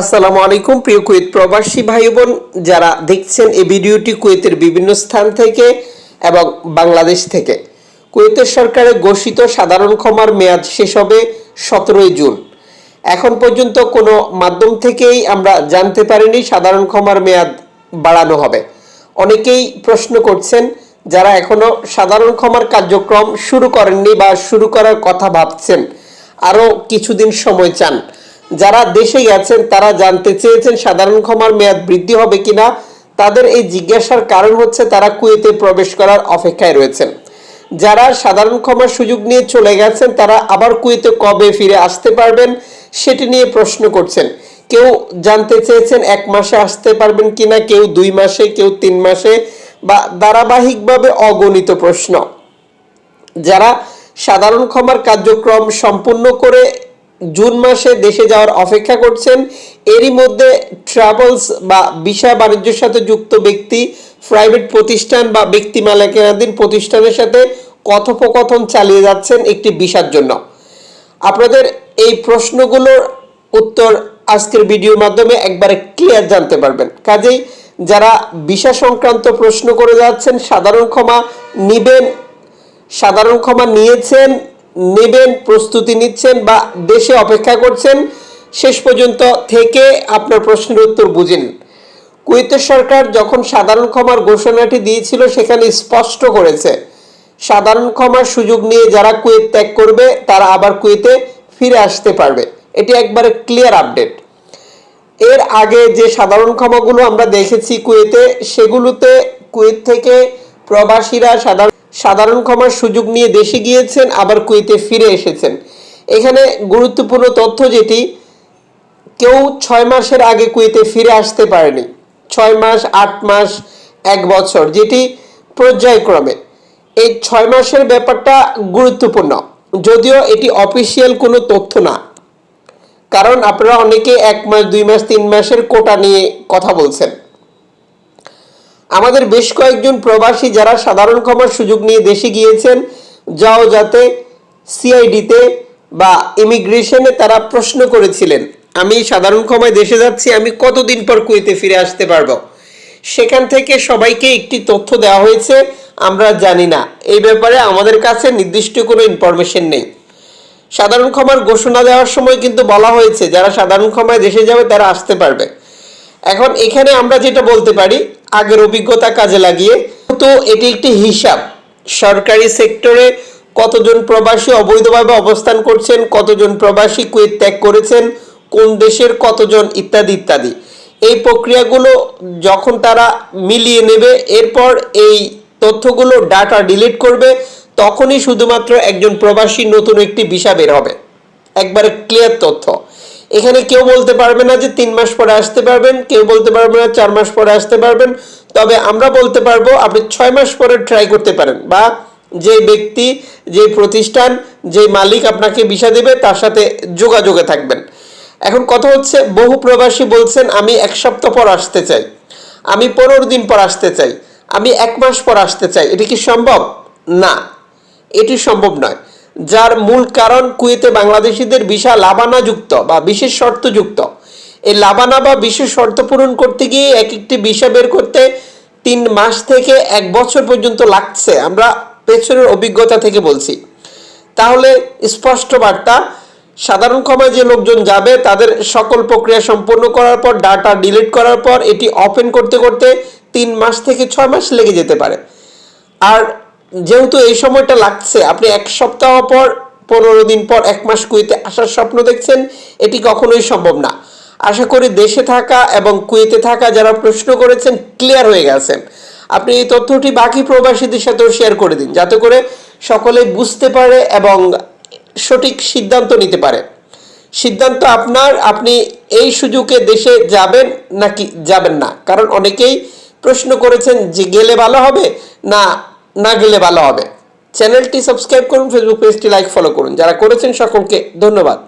আসসালামু আলাইকুম, প্রিয় কুয়েত প্রবাসী ভাই বোন যারা দেখছেন এই ভিডিওটি কুয়েতের বিভিন্ন স্থান থেকে এবং বাংলাদেশ থেকে। কুয়েতের সরকারের ঘোষিত সাধারণ ক্ষমার মেয়াদ শেষ হবে সতেরোই জুন। এখন পর্যন্ত কোনো মাধ্যম থেকেই আমরা জানতে পারিনি সাধারণ ক্ষমার মেয়াদ বাড়ানো হবে। অনেকেই প্রশ্ন করছেন, যারা এখনও সাধারণ ক্ষমার কার্যক্রম শুরু করেননি বা শুরু করার কথা ভাবছেন, আরও কিছুদিন সময় চান। যারা দেশে গেছেন তারা জানতে চেয়েছেন সাধারণ ক্ষমার মেয়াদ বৃদ্ধি হবে কিনা। তাদের এই জিজ্ঞাসার কারণ হচ্ছে তারা কুয়েতে প্রবেশ করার অপেক্ষায় রয়েছেন। যারা সাধারণ ক্ষমার সুযোগ নিয়ে চলে গেছেন, তারা আবার কুয়েতে কবে ফিরে আসতে পারবেন সেটি নিয়ে প্রশ্ন করছেন। কেউ জানতে চেয়েছেন এক মাসে আসতে পারবেন কিনা, কেউ দুই মাসে, কেউ তিন মাসে বা ধারাবাহিকভাবে অগণিত প্রশ্ন। যারা সাধারণ ক্ষমার কার্যক্রম সম্পূর্ণ করে জুন মাসে দেশে যাওয়ার অপেক্ষা করছেন। এরই মধ্যে ট্রাভেলস বা ভিসা বাণিজ্যের সাথে যুক্ত ব্যক্তি, প্রাইভেট প্রতিষ্ঠান বা ব্যক্তি মালিকানাধীন প্রতিষ্ঠানের সাথে কথোপকথন চালিয়ে যাচ্ছেন একটি ভিসার জন্য। আপনাদের এই প্রশ্নগুলোর উত্তর আজকের ভিডিওর মাধ্যমে একবারে ক্লিয়ার জানতে পারবেন। কাজেই যারা ভিসা সংক্রান্ত প্রশ্ন করে যাচ্ছেন, সাধারণ ক্ষমা নিবেন, সাধারণ ক্ষমা নিয়েছেন নেবেন, প্রস্তুতি নিচ্ছেন বা দেশে অপেক্ষা করছেন, শেষ পর্যন্ত থেকে আপনার প্রশ্নের উত্তর বুঝেন কুয়েতের সরকার যখন সাধারণ ক্ষমার ঘোষণাটি দিয়েছিল, সেখানে স্পষ্ট করেছে, সাধারণ ক্ষমার সুযোগ নিয়ে যারা কুয়েত ত্যাগ করবে, তারা আবার কুয়েতে ফিরে আসতে পারবে। এটি একবারে ক্লিয়ার আপডেট এর আগে যে সাধারণ ক্ষমাগুলো আমরা দেখেছি কুয়েতে, সেগুলোতে কুয়েত থেকে প্রবাসীরা সাধারণ সাধারণ ক্ষমার সুযোগ নিয়ে দেশে গিয়েছেন, আবার কুয়েতে ফিরে এসেছেন। এখানে গুরুত্বপূর্ণ তথ্য যেটি, কেউ ছয় মাসের আগে কুয়েতে ফিরে আসতে পারেনি। ছয় মাস, আট মাস, এক বছর, যেটি পর্যায়ক্রমে। এই ছয় মাসের ব্যাপারটা গুরুত্বপূর্ণ। যদিও এটি অফিসিয়াল কোনো তথ্য না। কারণ আপনারা অনেকে এক মাস, দুই মাস, তিন মাসের কোটা নিয়ে কথা বলছেন। আমাদের বেশ কয়েকজন প্রবাসী যারা সাধারণ ক্ষমার সুযোগ নিয়ে দেশে গিয়েছেন, যাও যাতে সিআইডিতে বা ইমিগ্রেশনে তারা প্রশ্ন করেছিলেন, আমি সাধারণ ক্ষমায় দেশে যাচ্ছি, আমি কতদিন পর কুয়েতে ফিরে আসতে পারব? সেখান থেকে সবাইকে একটি তথ্য দেওয়া হয়েছে, আমরা জানি না। এই ব্যাপারে আমাদের কাছে নির্দিষ্ট কোনো ইনফরমেশন নেই। সাধারণ ক্ষমার ঘোষণা দেওয়ার সময় কিন্তু বলা হয়েছে, যারা সাধারণ ক্ষমায় দেশে যাবে, তারা আসতে পারবে। এখন এখানে আমরা যেটা বলতে পারি, আগের অভিজ্ঞতা কাজে লাগিয়ে, তো এটি একটি হিসাব। সরকারি সেক্টরে কতজন প্রবাসী অবৈধভাবে অবস্থান করছেন, কতজন প্রবাসী কুয়েত ত্যাগ করেছেন, কোন দেশের কতজন, ইত্যাদি ইত্যাদি। এই প্রক্রিয়াগুলো যখন তারা মিলিয়ে নেবে, এরপর এই তথ্যগুলো, ডাটা ডিলিট করবে, তখনই শুধুমাত্র একজন প্রবাসী নতুন একটি ভিসা বের হবে। একবারে ক্লিয়ার তথ্য। এখানে কেউ বলতে পারবে না যে তিন মাস পরে আসতে পারবেন, কেউ বলতে পারবে না চার মাস পরে আসতে পারবেন। তবে আমরা বলতে পারব আপনি ছয় মাস পরে ট্রাই করতে পারেন বা যে ব্যক্তি, যে প্রতিষ্ঠান, যে মালিক আপনাকে ভিসা দেবে তার সাথে যোগাযোগে থাকবেন। এখন কথা হচ্ছে, বহু প্রবাসী বলছেন, আমি এক সপ্তাহ পর আসতে চাই। আমি পনেরো দিন পর আসতে চাই। আমি এক মাস পর আসতে চাই। এটি কি সম্ভব? না। এটি সম্ভব নয়। যার মূল কারণ কুয়েতে বাংলাদেশিদের ভিসা লাবানা যুক্ত বা বিশেষ শর্ত যুক্ত এই লাবানা বা বিশেষ শর্ত পূরণ করতে গিয়ে এক একটি ভিসা বের করতে তিন মাস থেকে এক বছর পর্যন্ত লাগছে, আমরা পেছনের অভিজ্ঞতা থেকে বলছি। তাহলে স্পষ্ট বার্তা, সাধারণ ক্ষমায় যে লোকজন যাবে, তাদের সকল প্রক্রিয়া সম্পন্ন করার পর, ডাটা ডিলিট করার পর, এটি ওপেন করতে করতে তিন মাস থেকে ছয় মাস লেগে যেতে পারে। আর যেহেতু এই সময়টা লাগছে, আপনি এক সপ্তাহ পর, পনেরো দিন পর, এক মাস কুয়েতে আসার স্বপ্ন দেখছেন, এটি কখনোই সম্ভব না। আশা করি দেশে থাকা এবং কুয়েতে থাকা যারা প্রশ্ন করেছেন ক্লিয়ার হয়ে গেছেন। আপনি এই তথ্যটি বাকি প্রবাসীদের সাথেও শেয়ার করে দিন, যাতে করে সকলে বুঝতে পারে এবং সঠিক সিদ্ধান্ত নিতে পারে। সিদ্ধান্ত আপনার, আপনি এই সুযোগে দেশে যাবেন নাকি যাবেন না? কারণ অনেকেই প্রশ্ন করেছেন যে গেলে ভালো হবে, না না গেলে ভালো হবে। চ্যানেলটি সাবস্ক্রাইব করুন ফেসবুক পেজটি লাইক ফলো করুন। যারা করেছেন সকলকে ধন্যবাদ।